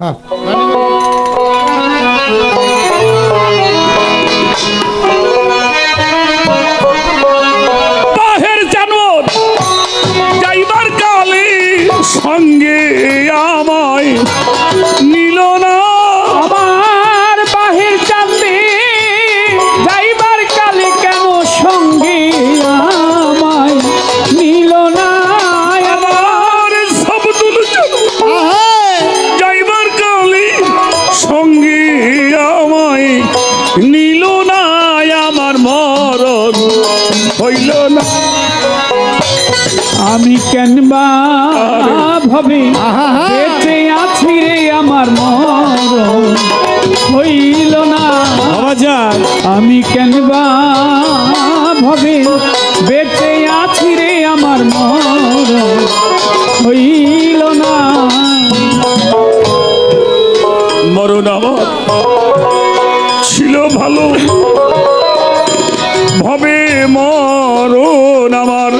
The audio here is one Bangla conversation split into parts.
হ্যাঁ বাহের আমার মর হইল না। আমি কেন বা ভাবে বেঁচে আছি রে আমার মর হইল না। মরণ আমার ছিল ভালো। ভবে মরণ আমার।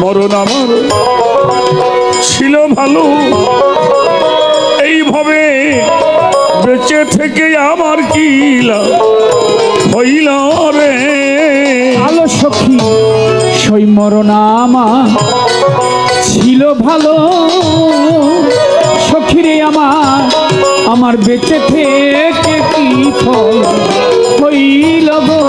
মরণ আমার ছিল ভালো। বেঁচে থেকে আমার কি হইল রে। ভালো সখী, সই আমার ছিল ভালো। সখীরে আমার আমার বেঁচে থেকে কি ফল? হইল গো।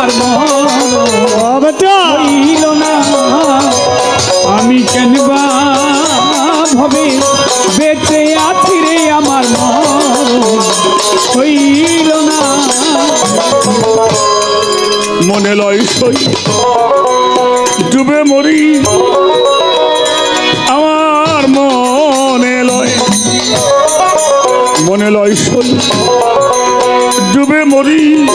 আমার হইল না। আমি কেন বা ভাবে বেঁচে আছি রে আমার হইল না। মনে লয় সই ডুবে মরি। আমার মনে লয় মনে লয় সই ডুবে মরি।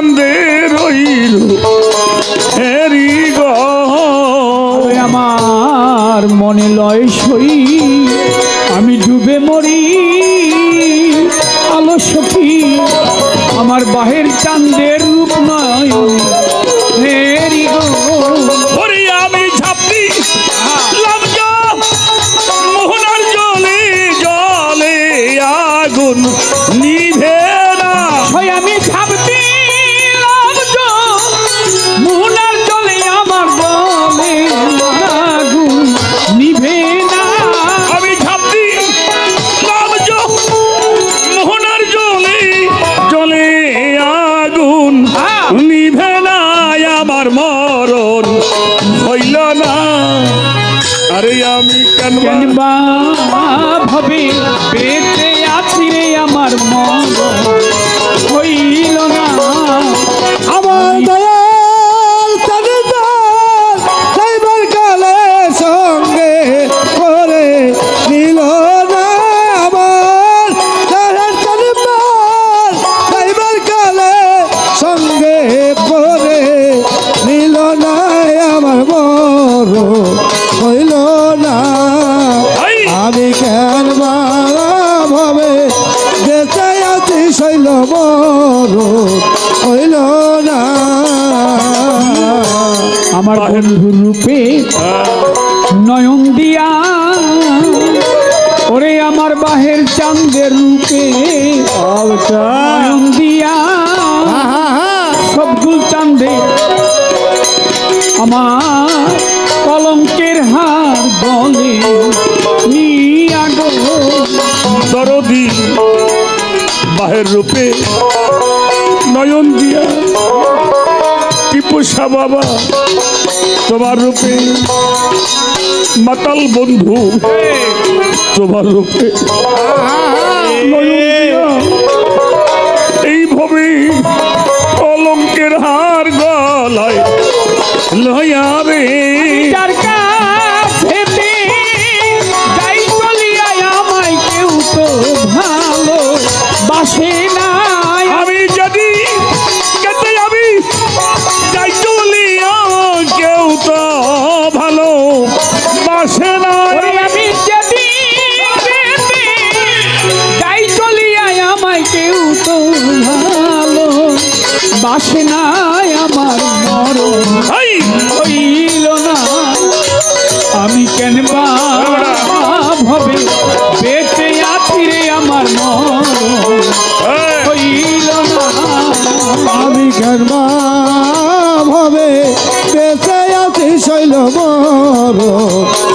চান্দে রইল। হেরি আমার মনে লয় সই, আমি ডুবে মরি। আলো সখী, আমার বাহের চান্দের রূপ নয় আমার মন দিয়া? সবগুল চাঁদে আমার কলঙ্কের হার গলে নিয়া গো। দরদি বাহের রূপে নয়ন দিয়া টিপুসা বাবা তোমার রূপে? মাতাল বন্ধু তোমার রূপে। এইভাবেই বাসে নাই আমার মরণ। হইল না। আমি কেন বা ভবে বেঁচে আছি রে আমার মরণ? হইল না। আমি কেন ভাবে বেঁচে আছি শৈল মর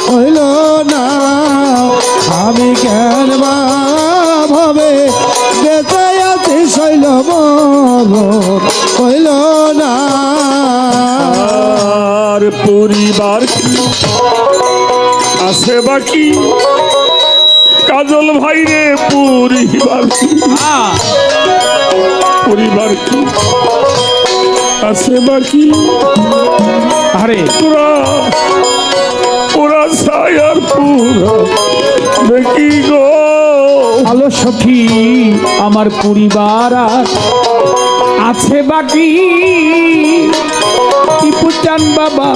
হইল না। আমি কেন ভাবে শৈল হইল না। পরিবার আছে বাকি? কাজল ভাই রে পরিবার পরিবার কি? আছে বাকি? আরে। পুরা পুরা ছায়ার পুরা দেখি গো। আলো সখী আমার পরিবার আর আছে বাকি। টিপুচান বাবা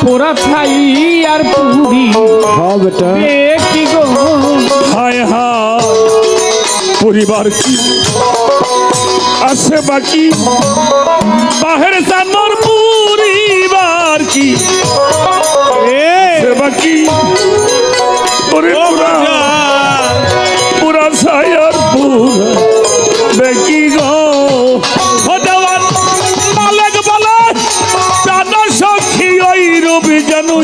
পোড়া ছাই আর পুরি। বেটা। কি গো? হায় হায় পরিবার কি? আছে বাকি। বাহের জানোর পরিবার কি? আছে বাকি। ওরে পুরা পুরা ছায়ার পুরা দেখি গো। দেওয়ান মালেক বলে প্রাণ সখী, ওই রবি জানু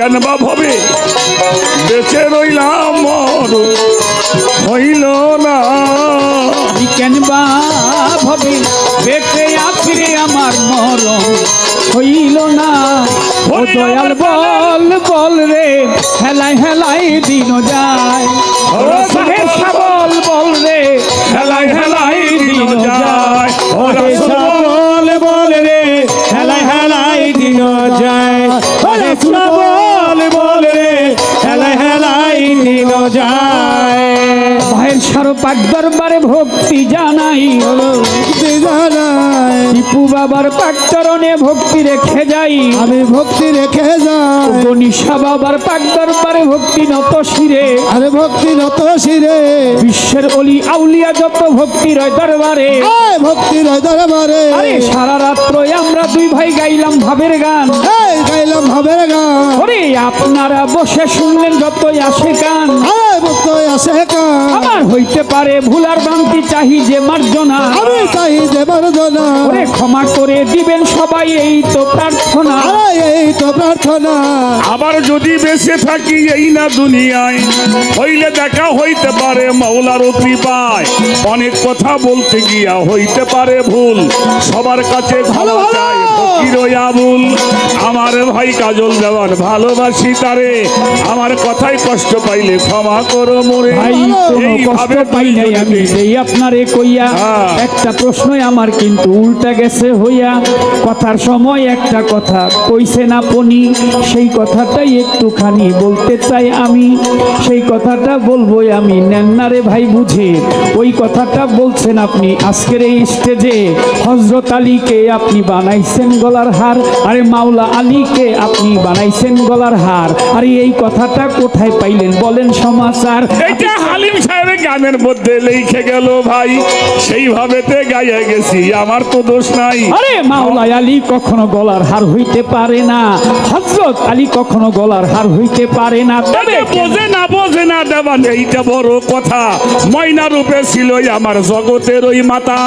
কেন বা ভবে বেঁচে রইলাম হইল না। কেন বা ভবে বেঁচে আছি আমার মরণ হইল না। ও দয়াল বল বল রে হেলাই হেলাই দিন যায়। বল রে হেলাই হেলাই দিন যায়। যায়। ভাইয়ের সারো পাক দরবারে ভক্তি জানাই জানাই। টিপু বাবার পাক চরণে ভক্তি রেখে যাই। আমি ভক্তি রেখে যাই। গণিসা বাবার পাক দরবারে ভক্তি নত শিরে। আরে ভক্তি নত শিরে। বিশ্বের অলি আউলিয়া যত ভক্তি রয় দরবারে। ভক্তি রয় দরবারে। আরে সারা রাত্র আমরা দুই ভাই গাইলাম ভাবের গান। গাইলাম ভাবের গান। ওরে আপনারা বসে শুনলেন যতই আসে গান। ভক্ত আমার হইতে পারে ভুলার বান্তি চাহি যে মার্জনা। আমি চাই দেবার জনা ওরে ক্ষমা করে দিবেন সবাই এই তো প্রার্থনা। আরে এই তো প্রার্থনা। আবার যদি বেঁচে থাকি এই না দুনিয়ায় হইলে দেখা হইতে পারে মাওলার কৃপায়। অনেক কথা বলতে গিয়া হইতে পারে ভুল সবার কাছে ভালো ভালো। চাই ফকির আবুল আমার ভাই কাজল দেওয়ান ভালোবাসি তারে। আমার কথায় কষ্ট পাইলে ক্ষমা করো মোরে। ভাই কোনো কষ্ট পাই নাই আমি এই আপনারে কইয়া হ্যাঁ। একটা প্রশ্নই আমার কিন্তু উল্টা গেছে হইয়া কথার সময় একটা কথা কইছেন আপনি সেই কথাটাই একটুখানি বলতে চাই আমি সেই কথাটা বলবোই আমি। নেন্নারে ভাই বুঝে। ওই কথাটা বলছেন আপনি আজকের এই স্টেজে। হজরত আলীকে আপনি বানাইছেন গলার হার আরে মাওলা আলীকে আপনি বানাইছেন গলার হার। আরে এই কথাটা কোথায় পাইলেন বলেন সমাচার এইটা হালিম সাহেবের গানের মধ্যে লিখে গেল ভাই। সেইভাবেতে গাইয়া গেছি আমার তো দোষ নাই। আরে মাওলা আলী কখনো গলার হার হইতে পারে না। হজরত আলী কখনো গলার হার হইতে পারে না। তবে বোঝে না বোঝে না দেবান এইটা বড় কথা। ময়না রূপে ছিল আমার জগতের ওই মাতা।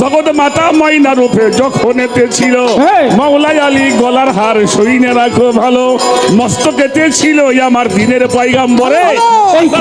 জগৎ মাতা ময়না রূপে যখন এতে ছিল এই! মাওলাই আলী গলার হার সইনে রাখো ভালো। মস্তকেতে ছিল আমার দিনের পয়গাম্বরে।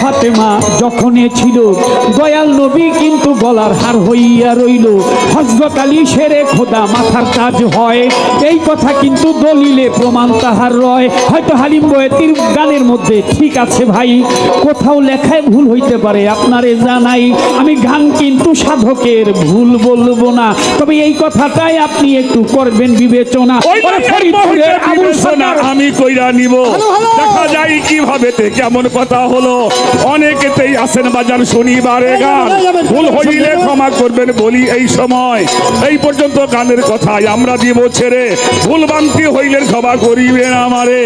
ফাতেমা যখন ছিল দয়াল নবী কিন্তু গলার হার হইয়া রইল। হজরত আলী শেরে খোদা মাথার কাজ হয়। এই কথা কিন্তু দলিলে প্রমাণ তাহার রয়। হয়তো হালিম বয়েতির গানের মধ্যে ঠিক আছে ভাই কোথাও লেখায় ভুল হইতে পারে আপনারে জানাই। আমি গান কিন্তু সাধকের ভুল বলব না। তবে এই কথাটাই আপনি একটু করবেন বিবেচনা। আমি কইরা নিব। দেখা যায় কীভাবে কেমন কথা হলো অনেকেতেই আসেন বাজার শনিবারে গান। ভুল হইলে ক্ষমা করবেন বলি এই সময়। এই পর্যন্ত গানের কথাই আমরা দিব ছেড়ে। ভুল বান্তি হইলে ক্ষমা করিবেন আমারে।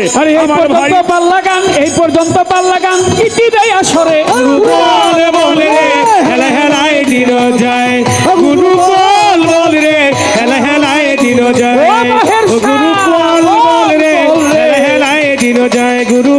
আমার ভাই পাল্লা গান এই পর্যন্ত পাল্লা গান ইতি দেয় আসরে। বল হেলা হেলাই ডিরো জয়। গুরু বল বল রে হেলা ও মাহের ও গুরু বল বল। রে হেলা হেলাই ডিরো জয়। গুরু